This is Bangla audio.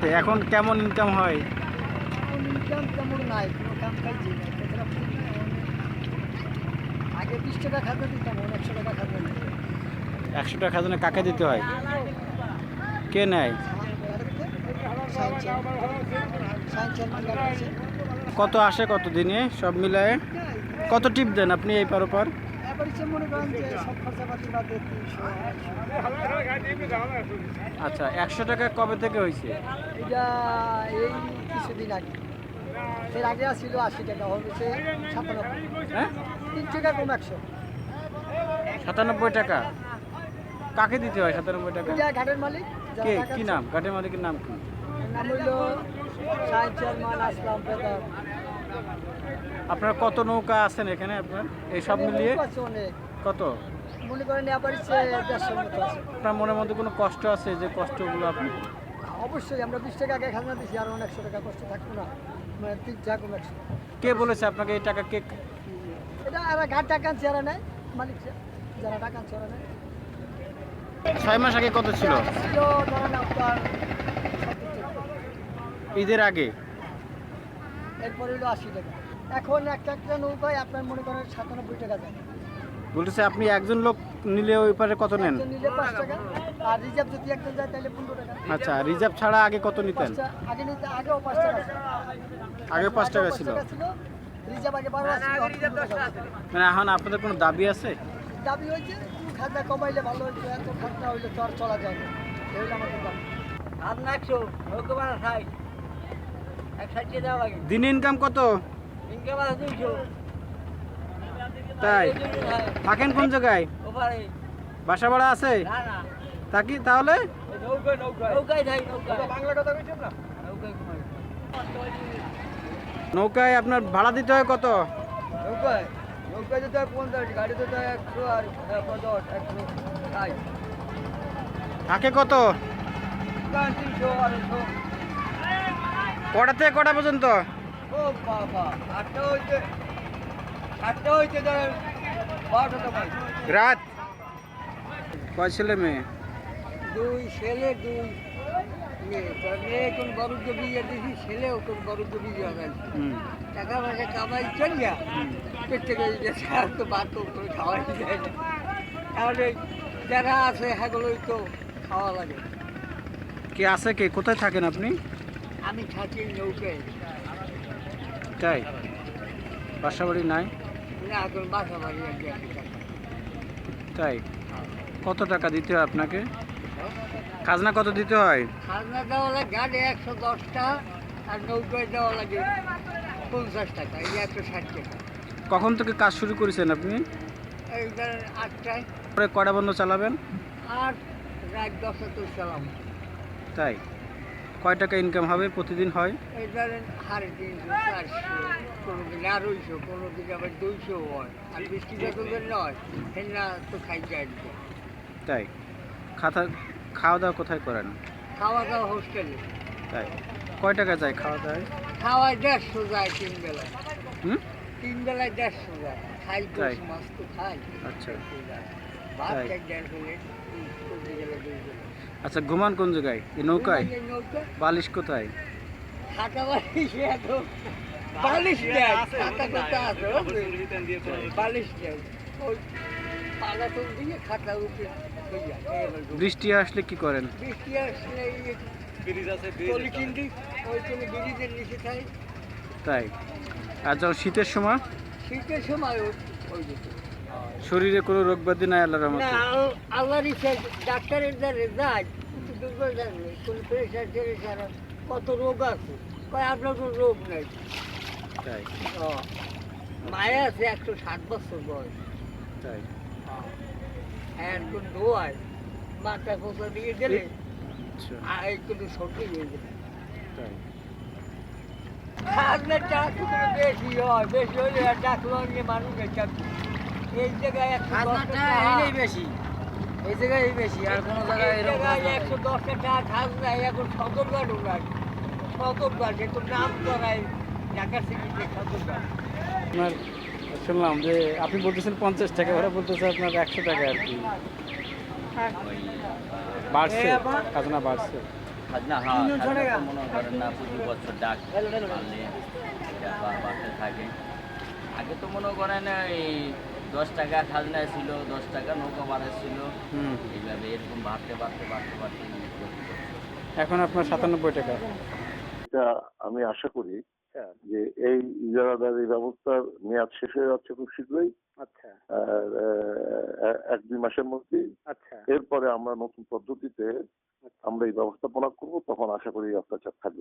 তো এখন কেমন ইনকাম হয়? ইনকাম নাই কোনো কাম। আগে বিশ টাকা দিতাম একশো টাকা খাজনা একশো টাকা খাজনা কাকে দিতে হয়? কে নেয়? কত আসে কত দিনে? সব মিলায়ে? কত টিপ দেন আপনি এই পার ওপার? এবার মনে করেন যে সব খরচাপাতি বাদে তিনশো আচ্ছা একশো টাকা কবে থেকে হয়েছে? এটা এই কিছুদিন আগে। এর আগে ছিল আশি টাকা হয়েছে সাতানব্বই। হ্যাঁ? তিন টাকা কম একশো। সাতানব্বই টাকা? কাকে দিতে হয় সাতানব্বই টাকা? এটা ঘাটের মালিক কে? কি নাম? ঘাটের মালিকের নাম কি? নাম হইল সাহেব চেয়ারম্যান আসলাম আপনার কত নৌকা আছেন এখানে আপনার? এই সব মিলিয়ে কত? মনে করেন আপনার মনের মধ্যে কোনো কষ্ট আছে যে কষ্টগুলো আপনি অবশ্যই আমরা বিশ টাকা আগে খাজনা দিচ্ছি আর একশো টাকা কষ্ট থাকব না। মানে তিন যা কম একশো। কে বলেছে আপনাকে এই টাকা কে এটা এরা ঘাট টাকা আনছে নেয় মালিক যারা টাকা ওরা নেয়। ছয় মাস আগে কত ছিল? ছিল ধরেন আপনার ঈদের আগে? এরপরে হলো আশি টাকা। এখন একটা একটা নৌকায় আপনার মনে করেন সাতানব্বই টাকা যায়। বলতেছে আপনি একজন লোক নিলে ওই পারে কত নেন? নিলে পাঁচ টাকা আর রিজার্ভ যদি একজন যায় তাহলে পনেরো টাকা। আচ্ছা রিজার্ভ ছাড়া আগে কত নিতেন? আগে নিতে আগেও পাঁচ টাকা আগে পাঁচ টাকা ছিল? রিজার্ভ আগে বারো। মানে এখন আপনাদের কোনো দাবি আছে? দাবি হয়েছে খাজনা কমাইলে ভালো হইতো এত খাজনা হইলে তো আর চলা যায় না। এই আমাদের দাবি। খাজনা একশো নৌকা ভাড়া ষাট এক ষাট দেওয়া লাগে দিনে ইনকাম কত? ইনকাম তাই? থাকেন কোন জায়গায়? বাসা ভাড়া আছে? না না। থাকি তাহলে? নৌকায় আপনার ভাড়া দিতে হয় কত? হয় থাকে কত? তিনশো আড়াইশো। কটা থেকে কটা পর্যন্ত? ও বাবা আটটা হইতে আটটা হইতে ধরেন বারোটা রাত? কয় ছেলে মেয়ে? দুই ছেলে দুই মেয়ে। কোন দিয়েছি ছেলেও কোন টাকা পয়সা কামাই তো করে খাওয়াই যায়। না তাহলে যারা আছে সেগুলোই তো খাওয়া লাগে। কে আছে কে? কোথায় থাকেন আপনি? আমি থাকি নৌকায়। তাই? বাসা বাড়ি নাই? না এখন বাসা বাড়ি। তাই? কত টাকা দিতে হয় আপনাকে? খাজনা কত দিতে হয়? খাজনা দেওয়া লাগে গাড়ি একশো দশটা আর নৌকায় দেওয়া লাগে পঞ্চাশ টাকা এই একশো ষাট টাকা। কখন থেকে কাজ শুরু করেছেন আপনি? আটটায়। পরে কয়টা বন্ধ চালাবেন? আর রাত দশটা তো চালাম তাই? কয় টাকা ইনকাম হবে প্রতিদিন হয়? এই ধরেন সাড়ে তিনশো চারশো কোনো দিন আড়াইশো কোনো দিন আবার দুইশো হয়। আর বৃষ্টি যখন নয় সেটা তো খাই যায় তাই? খাতা খাওয়া দাওয়া কোথায় করেন? খাওয়া দাওয়া হোস্টেলে। তাই? কয় টাকা যায় খাওয়া দাওয়ায় খাওয়ায় দেড়শো যায় তিন বেলায়। হুম? তিন বেলায় দেড়শো যায়। খাই? মাছ তো খাই। আচ্ছা। আচ্ছা ঘুমান কোন জায়গায়? এই নৌকায়? বালিশ কোথায়? বালিশ। বৃষ্টি আসলে কি করেন? বৃষ্টি আসলে তাই। আর যখন শীতের সময়? শীতের সময় ওই- শরীরে কোনো রোগ ব্যাধি নাই আল্লাহর রহমতে? আল্লাহর ইচ্ছা ডাক্তারের যায় কিন্তু দুর্বল কোনো প্রেশার কত রোগ আছে? কয় আপনার কোনো রোগ নেই। তাই? আছে একশো ষাট বছর বয়স। তাই? হ্যাঁ কোন ধোয়ায় মাথা ফোসা দিয়ে গেলে আচ্ছা। আর এই কোনো সর্দি হয়ে যাবে তাই? আপনার চাষ বেশি হয় বেশি হলে ডাকলো নিয়ে মানুষের চাপ এই জায়গায় বেশি। এই জায়গায় বেশি আর কোনো জায়গায় এরকম একশো দশটা টাকা খাজনা এখন নাম ঢাকা সিটিতে আপনার শুনলাম যে আপনি বলতেছেন পঞ্চাশ টাকা ওরা বলতেছে আপনার একশো টাকা আর কি। বাড়ছে খাজনা বাড়ছে। খাজনা হ্যাঁ মনে করেন না প্রতি বছর ডাক পারলে বাড়তে থাকে। আগে তো মনে করেন এই দশ টাকা খাজনা ছিল দশ টাকা নৌকা ভাড়া ছিল। হুম। এইভাবে এরকম বাড়তে বাড়তে বাড়তে বাড়তে। এখন আপনার সাতানব্বই টাকা। এটা আমি আশা করি যে এই ইজারাদারি ব্যবস্থার মেয়াদ শেষ হয়ে যাচ্ছে খুব শীঘ্রই। আচ্ছা। আর, এক দুই মাসের মধ্যেই। আচ্ছা। এরপরে আমরা নতুন পদ্ধতিতে আমরা এই ব্যবস্থাপনা করব তখন আশা করি অত্যাচার থাকবে।